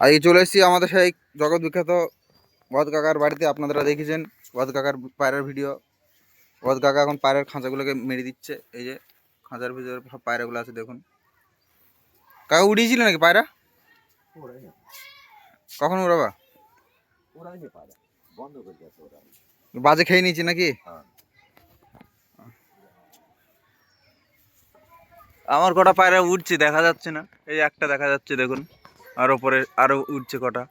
এই চলে এসেছি আমাদের সেই জগৎ বিখ্যাত বদ কাকার বাড়িতে। আপনারা দেখেছেন বদ কাকার পায়রার ভিডিও। বদ কাকা এখন পায়রার খাঁচাগুলোকে মেরে দিচ্ছে। এই যে খাঁচার ভিতরে সব পায়রাগুলো আছে, দেখুন। কাকা উড়িয়েছিল নাকি পায়রা? কখন উড়াবা? বাজে খেয়ে নিয়েছি নাকি। আমার কটা পায়রা উঠছে দেখা যাচ্ছে না। এই একটা দেখা যাচ্ছে, দেখুন। আর ওপরে আরও উঠছে কটা।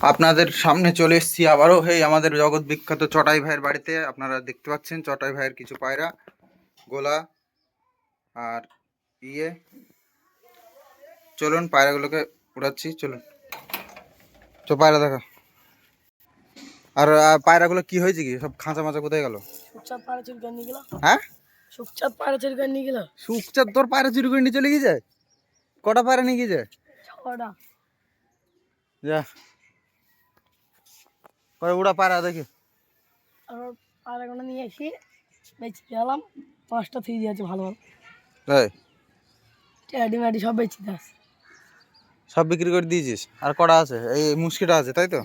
আপনাদের সামনে চলে এসেছি আবারও। এই আমাদের জগৎ বিখ্যাত চটাই ভাইয়ের বাড়িতে। আপনারা দেখতে পাচ্ছেন চটাই ভাইয়ের কিছু পায়রা গোলা আর ইয়ে। চলুন পায়রাগুলোকে উড়াচ্ছি চলুন। চো পায়রা দেখা। আর পায়রাগুলো কি হয়েছে কি? সব খাঁচা মাচা কোথায় গেল। হ্যাঁ? সুখচাঁদ পাড়া চুরি করে নিয়ে গেল সুকচাঁদ তোর পায়রা চুরি করে নিয়ে চলে গিয়েছে? কটা পায়রা নিয়ে গিয়েছে? ছটা। যা। করে উড়া পায়রা দেখি। আর পাড়াগুলো নিয়ে এসে বেঁচে গেলাম। পাঁচটা থুই দিয়েছে ভালো ভালো। তাই ট্যাডি ম্যাডি সব বেঁচে দিয়েছে সব বিক্রি করে দিয়েছিস? আর কটা আছে? এই মুশকিটা আছে তাই তো?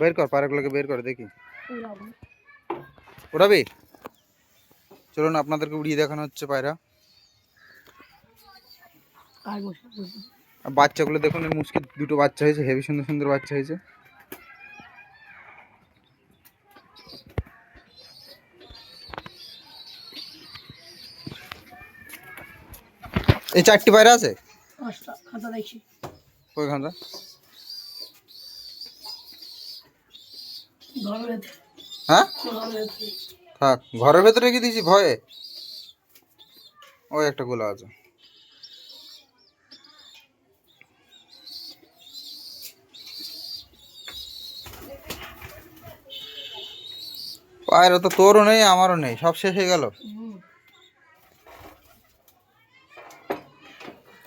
বের কর পায়রাগুলোকে বের করে দেখি। উড়াবি? চলুন আপনাদেরকে উড়িয়ে দেখানো হচ্ছে পায়রা। বাচ্চাগুলো দেখুন মুশকিল দুটো বাচ্চা হয়েছে হেভি সুন্দর সুন্দর বাচ্চা হয়েছে। এই চারটি পায়রা আছে? ওইখানটা হ্যাঁ? থাক, ঘরের ভেতরে রেখে দিয়েছি? ভয়ে? ওই একটা গোলা আছে। পায়রা তো তোরও নেই, আমারও নেই, সব শেষ হয়ে গেল।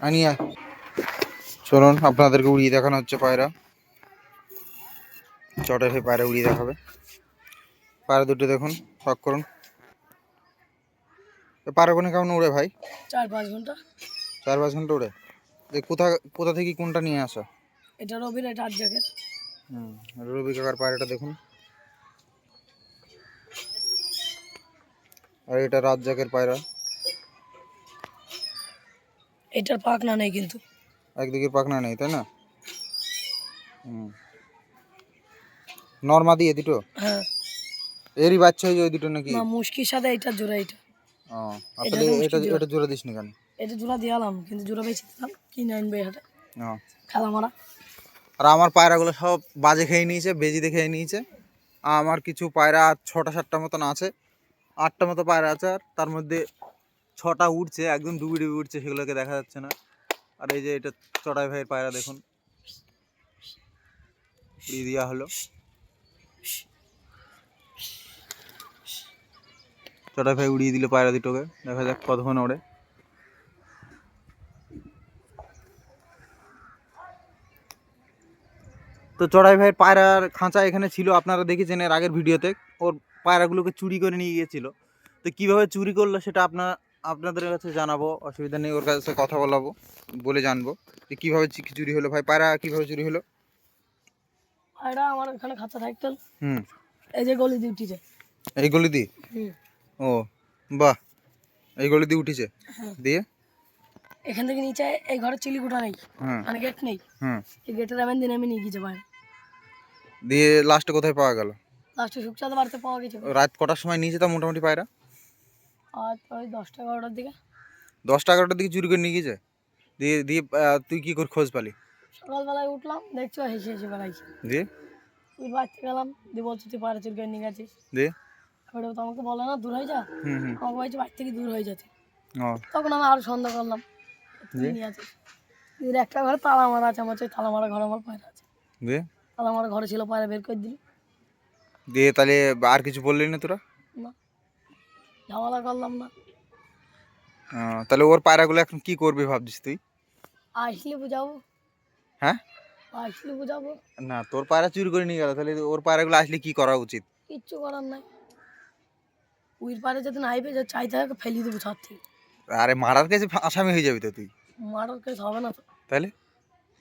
আনিয়া চলুন, আপনাদেরকে উড়িয়ে দেখানো হচ্ছে পায়রা। চটে হয়ে পায়রা উড়িয়ে দেখাবে। পায়রা দুটো দেখুন শখ করুন। এ পায়রাগুলো কেমন উড়ে ভাই? চার পাঁচ ঘণ্টা। চার পাঁচ ঘণ্টা উড়ে? দেখ কোথা কোথা থেকে কোনটা নিয়ে আসা? এটা রবির এটা আট হুম রবি কাকার পায়রাটা দেখুন। আর এটা রাজ্জাকের পায়রা এটার পাক না নেই কিন্তু। একদিকে পাখনা নেই তাই না? হুম। নর্মা দিয়ে দুটো? হ্যাঁ। এরই বাচ্চা হয়েছে ওই দুটো নাকি? না মুশকির সাথে এটা জোড়া এটা। ও আর এটা এটা জোড়া। দিস নি কেন? এটা জোড়া দিয়ালাম কিন্তু জোড়া বেঁচে দিলাম কিনে আনবে হাটে? ও। খেলা মারা আর আমার পায়রাগুলো সব বাজে খেয়ে নিয়েছে বেজিতে খেয়ে নিয়েছে। আমার কিছু পায়রা ছটা সাতটা মতন আছে। আটটা মতো পায়রা আছে আর তার মধ্যে ছটা উঠছে একদম ডুবি ডুবি উঠছে সেগুলোকে দেখা যাচ্ছে না। আর এই যে এটা চটাই ভাইয়ের পায়রা দেখুন। উড়িয়ে দেওয়া হলো। চড়াই ভাই উড়িয়ে দিল পায়রা দুটোকে। দেখা যাক কতক্ষণ ওড়ে। তো চড়াই ভাইয়ের পায়রার খাঁচা এখানে ছিল আপনারা দেখেছেন এর আগের ভিডিওতে। ওর পায়রাগুলোকে চুরি করে নিয়ে গিয়েছিল। তো কীভাবে চুরি করল সেটা আপনার আপনাদের কাছে জানাব অসুবিধা নেই ওর কাছে কথা বলাবো বলে জানব যে কীভাবে চুরি হলো। ভাই পায়রা কীভাবে চুরি হলো? পায়রা আমার এখানে খাঁচা থাকতো। হুম। এই যে গলি দিয়ে ডিউটিতে এই গলি দি হুম। ও বাহ। এই গলি দিয়ে উঠেছে? হ্যাঁ। দিয়ে? এখান থেকে নিচে এই ঘরে চিলিকুটা নেই। হুম মানে গেট নেই। হুম এই গেটের এমন দিন আমি নিয়ে গিয়েছে বাইরে। দিয়ে লাস্টে কোথায় পাওয়া গেল? লাস্টে সুখচাঁদ বাড়িতে পাওয়া গেছে। রাত কটার সময় নিয়েছে তা মোটামুটি পায়রা? আর ওই দশটা এগারোটার দিকে। দশটা এগারোটার দিকে চুরি করে নিয়ে গেছে দিয়ে দিয়ে তুই কী করে খোঁজ পালি? সকালবেলায় উঠলাম দেখছ হেসে হেসে বেড়াইছে। দিয়ে? তুই বাড়তে গেলাম দিয়ে বলছি তুই পাড়া চুরি করে নিয়ে গেছিস? দিয়ে? এবারে তো আমাকে বলে না দূর হয়ে যা। আমাকে বলছে বাড়ি থেকে দূর হয়ে ও। তখন আমি আরও সন্দেহ করলাম একটা ঘরে তালা মারা আছে আমার তালা মারা ঘরে আমার পায়রা আছে। তালা মারা ঘরে ছিল পায়রা বের করে দিলি। দিয়ে তাহলে আর কিছু বললি না তোরা? না। ঝামেলা করলাম না। তাহলে ওর পায়রাগুলো এখন কি করবি ভাবছিস তুই? আসলে বুঝাবো। হ্যাঁ? আসলে বুঝাবো। না তোর পায়রা চুরি করে নিয়ে গেল তাহলে ওর পায়রাগুলো আসলে কি করা উচিত? কিচ্ছু করার নাই। উইর পারে যদি নাই পেয়ে চাইতে হয় ফেলি দেবো ছাদ থেকে। আরে মারার কাছে আসামি হয়ে যাবি তো তুই। মার্ডার কেস হবে না তো। তাহলে?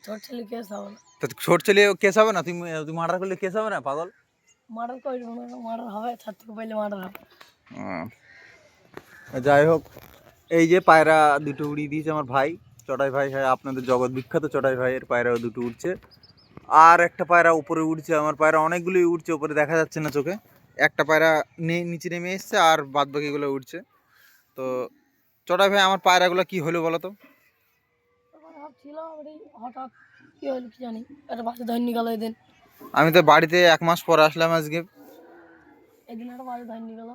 ছোট ছেলে কেস হবে না। তো ছোট ছেলে কেস হবে না? তুমি তুমি মার্ডার করলে কেস হবে না পাগল? মার্ডার করে মার্ডার হবে ছাদ থেকে পাইলে মার্ডার হবে। যাই হোক এই যে পায়রা দুটো উড়িয়ে দিয়েছে আমার ভাই চটাই ভাই হ্যাঁ আপনাদের জগৎ বিখ্যাত চটাই ভাইয়ের পায়রা দুটো উঠছে আর একটা পায়রা উপরে উঠছে আমার পায়রা অনেকগুলোই উঠছে উপরে দেখা যাচ্ছে না চোখে। একটা পায়রা নিচে নেমে এসছে আর বাদ বাকিগুলো উঠছে তো চটাই ভাই আমার পায়রাগুলো কি হলো বলো তো? হঠাৎ কি হলো কি জানি একটা বাচ্চা ধরে নিয়ে গেল এদিন। আমি তো বাড়িতে এক মাস পর আসলাম আজকে। এদিন একটা বাচ্চা ধরে গেল।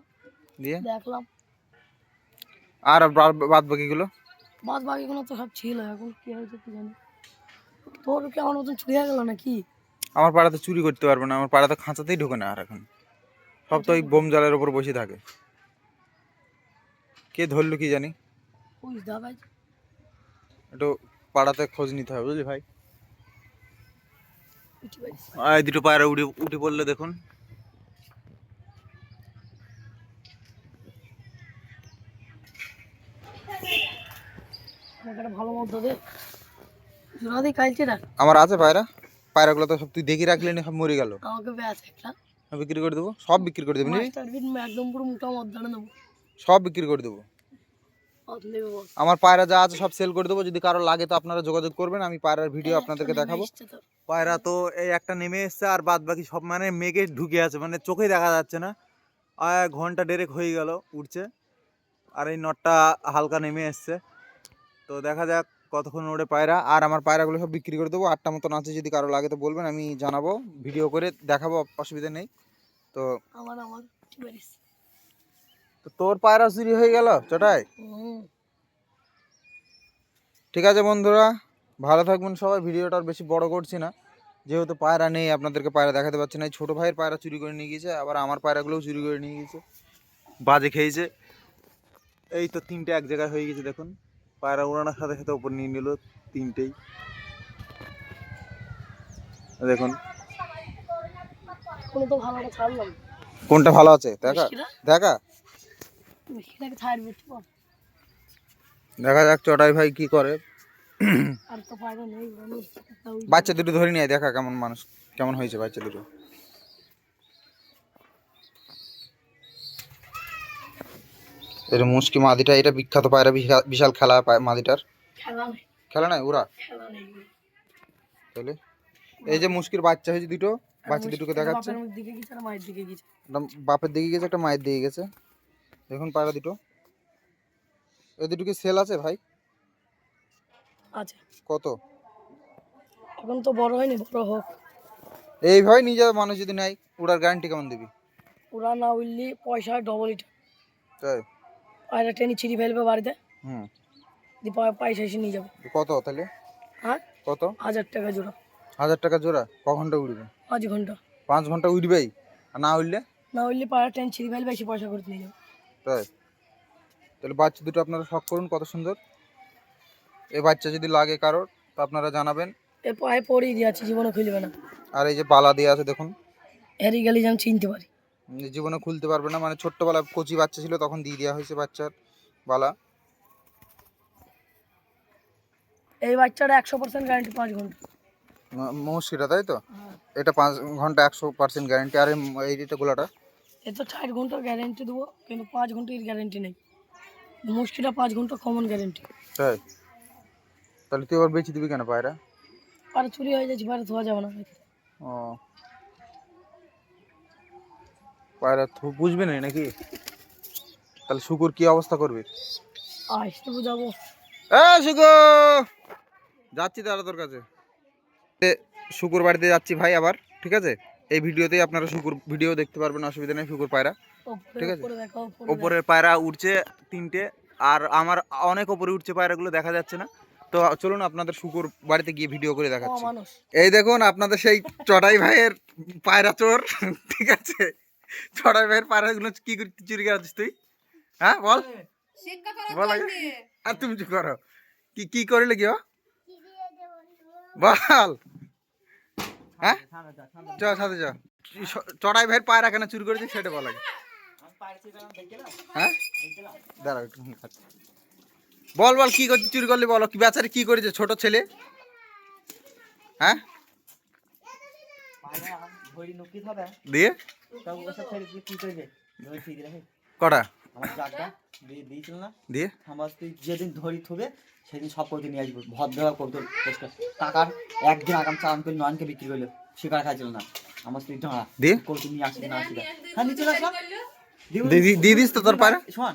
দিয়ে? দেখলাম। আর বাদ বাকিগুলো বাদ বাকিগুলো তো সব ছিল এখন কি হয়েছে কি জানি। তোর কি আমার মতন চুরি হয়ে গেল নাকি? আমার পাড়াতে চুরি করতে পারবে না আমার পাড়াতে খাঁচাতেই ঢোকে না আর এখন। সব তো ওই বোম জালের উপর বসে থাকে। কে ধরলো কি জানি? একটু পাড়াতে খোঁজ নিতে হবে বুঝলি ভাই। এই দুটো পায়রা উঠে উঠে পড়লে দেখুন। আমার আছে পায়রা। পায়রাগুলো তো সব তুই দেখি রাখলি না সব মরে গেল। আমাকে ব্যাস একটা। বিক্রি করে দেবো সব বিক্রি করে দেবো নি মাস্টার বিন একদম পুরো মোটা মত দাঁড়ে সব বিক্রি করে দেবো। আমার পায়রা যা আছে সব সেল করে দেবো যদি কারও লাগে তো আপনারা যোগাযোগ করবেন আমি পায়রার ভিডিও আপনাদেরকে দেখাবো। পায়রা তো এই একটা নেমে এসছে আর বাদ বাকি সব মানে মেঘে ঢুকে আছে মানে চোখেই দেখা যাচ্ছে না। আর ঘণ্টা ডেরেক হয়ে গেল উঠছে আর এই নটটা হালকা নেমে এসছে। তো দেখা যাক কতক্ষণ ওড়ে পায়রা? আর আমার পায়রাগুলো সব বিক্রি করে দেবো। আটটা মতন আছে যদি কারও লাগে তো বলবেন আমি জানাব ভিডিও করে দেখাবো অসুবিধা নেই। তো আমার আমার তো তোর পায়রা চুরি হয়ে গেল চটাই? ঠিক আছে বন্ধুরা ভালো থাকবেন সবাই ভিডিওটা আর বেশি বড় করছি না। যেহেতু পায়রা নেই আপনাদেরকে পায়রা দেখাতে পারছি না। এই ছোটো ভাইয়ের পায়রা চুরি করে নিয়ে গিয়েছে আবার আমার পায়রাগুলোও চুরি করে নিয়ে গিয়েছে। বাজে খেয়েছে। এই তো তিনটে এক জায়গায় হয়ে গেছে দেখুন। পায়রা উড়ানোর সাথে সাথে ওপর নিয়ে নিল তিনটেই। দেখুন। কোনটা ভালো আছে? দেখা। দেখা। দেখা যাক চটাই ভাই কি করে। বাচ্চা দুটো ধরে নিয়ে দেখা কেমন মানুষ কেমন হয়েছে বাচ্চা দুটো। এটা মুশকি মাদিটা এটা বিখ্যাত পায়রা বিশা- বিশাল খেলা পায়- মাদিটার। খেলা নেই। ওরা? তাহলে? এই যে মুশকির বাচ্চা হয়েছে দুটো বাচ্চা দুটোকে দেখাচ্ছে। বাপের দিকে গেছে একটা বাপের দিকে গেছে একটা মায়ের দিকে গেছে। দেখুন পায়রা দুটো। এই দুটো কি সেল আছে ভাই? আচ্ছা কত? এখন তো বড় হয়নি বড় হোক। এইভাবে নিয়ে যাবে মানুষ যদি নাই ওটার গ্যারান্টি কেমন দিবি? ওরা না উঠলি পয়সা ডবল ইট তাই পায়রা টেনে ছিঁড়ি ফেলবে বাড়িতে। হুম। দিয়ে পয়- পয়সা এসে নিয়ে যাবে। কত তাহলে? হ্যাঁ কত? হাজার টাকা জোড়া। হাজার টাকা জোড়া? ক ঘণ্টা উঠবে পাঁচ ঘণ্টা। পাঁচ ঘণ্টা উঠবেই আর না উঠলে না উঠলে পায়রা ট্রেন ছিঁড়ি ফেলবে বেশি পয়সা করে নিয়ে যাবে। তাই? তাহলে বাচ্চা দুটো আপনারা শখ করুন কত সুন্দর। এই বাচ্চা যদি লাগে কারোর তো আপনারা জানাবেন। এ পায়ে পড়িয়ে দিয়ে আছে জীবনে খুলবে না। আর এই যে বালা দিয়ে আছে দেখুন। হেরি গেলে যেন চিনতে পারি। জীবনে খুলতে পারবে না। মানে ছোট্টবেলা কচি বাচ্চা ছিল তখন দিয়ে দেওয়া হয়েছে বাচ্চার বালা। এই বাচ্চাটা একশো পার্সেন্ট গ্যারান্টি পাঁচ ঘণ্টা। মৌসিটা তাই তো? এটা পাঁচ ঘণ্টা একশো পার্সেন্ট গ্যারেন্টি আর এই- এই এটা গোলাটা? এ তো চার ঘণ্টার গ্যারেন্টি দেবো কিন্তু পাঁচ ঘণ্টার গ্যারেন্টি নেই। মুশকিলটা পাঁচ ঘণ্টা কমন গ্যারেন্টি তাই? তাহলে তুই আবার বেঁচে দিবি কেন পায়রা? আর চুরি হয়ে যাচ্ছে বাইরে ধোয়া যাবে না। ও। পায়রা বুঝবি না নাকি? তাহলে শুকুর কি অবস্থা করবি? আসতে বুঝাবো। এ শুকু যাচ্ছি দাদা তোর কাছে। শুকুর বাড়িতে যাচ্ছি ভাই আবার ঠিক আছে? এই ভিডিওতেই আপনারা শুকুর ভিডিও দেখতে পারবেন অসুবিধা নেই শুকুর পায়রা ঠিক আছে। ওপরের পায়রা উঠছে তিনটে আর আমার অনেক ওপরে উঠছে পায়রাগুলো দেখা যাচ্ছে না। তো চলুন আপনাদের শুকুর বাড়িতে গিয়ে ভিডিও করে দেখো। দেখাচ্ছি এই দেখুন আপনাদের সেই চটাই ভাইয়ের পায়রা চোর ঠিক আছে? চড়াই ভাইয়ের পায়রাগুলো কি করে চুরি করেছিস তুই? হ্যাঁ বল। বল। আর তুমি চুপ করো। কি কি করলে কি? বল। হ্যাঁ? চ সাথে চ। চড়াই ভাইয়ের পায়রা কেন চুরি করেছিস সেটা বল আগে। হ্যাঁ? দাঁড়াও একটু বল বল কি করতে চুরি করলি বলো। কি বেচারে কি করেছে ছোট ছেলে? হ্যাঁ? দিয়ে? সব ওসব ছেড়ে দিয়ে কি করেছে ধরি ঠিক রাখে কটা? আমার জাগটা দিয়ে দিয়েছিল না। দিয়ে? আমার তুই যেদিন ধরি থবে সেদিন সব করতে নিয়ে আসব। ভদ্রভাবে করতে পরিষ্কার টাকার একদিন আগাম চালান করে নয়নকে বিক্রি করল। শিকার খাইছিল না। আমার স্ত্রী ঢাড়া দিয়ে? করতে নিয়ে আসি না আসি হ্যাঁ নিচে আসলাম দিয়ে দিস তো তোর পায়রা? শোন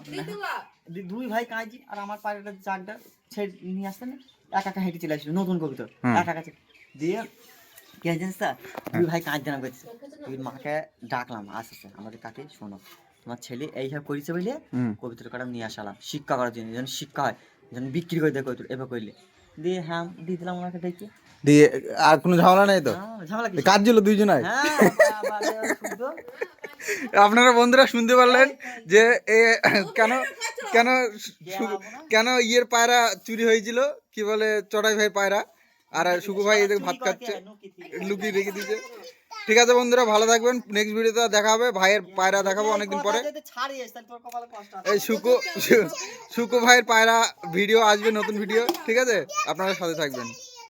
দুই ভাই কাঁজি আর আমার পায়রাটা জাগটা ছেড়ে নিয়ে আসতেন একা একা হেঁটে চলে আসলো নতুন কবিতর হুম। একা একা দিয়ে কি জানিস স্যার দুই ভাই করছে তুই মাকে ডাকলাম আমাদের কাকে শোনো। তোমার ছেলে এইসব করেছে বলে। কবিতর কাটা নিয়ে আসালাম। শিক্ষা করার জন্য যেন শিক্ষা হয় যেন বিক্রি করে দেয় কবিতর এবার করলে দিয়ে হ্যাঁ দিয়ে দিলাম ওনাকে ডেকে। দিয়ে আর কোনো ঝামেলা নেই তো? হ্যাঁ, ঝামেলা কাজ ছিল হ্যাঁ। আপনারা বন্ধুরা শুনতে পারলেন যে এ কেন কেন কেন ইয়ের পায়রা চুরি হয়েছিল? কি বলে চড়াই ভাই পায়রা? আর সুকু ভাই এদের ভাত খাচ্ছে লুকিয়ে রেখে দিয়েছে। ঠিক আছে বন্ধুরা ভালো থাকবেন। নেক্সট ভিডিওতে দেখা হবে। ভাইয়ের পায়রা দেখাবো অনেকদিন পরে। এই সুকু সু- সুকু ভাইয়ের পায়রা ভিডিও আসবে নতুন ভিডিও ঠিক আছে? আপনারা সাথে থাকবেন।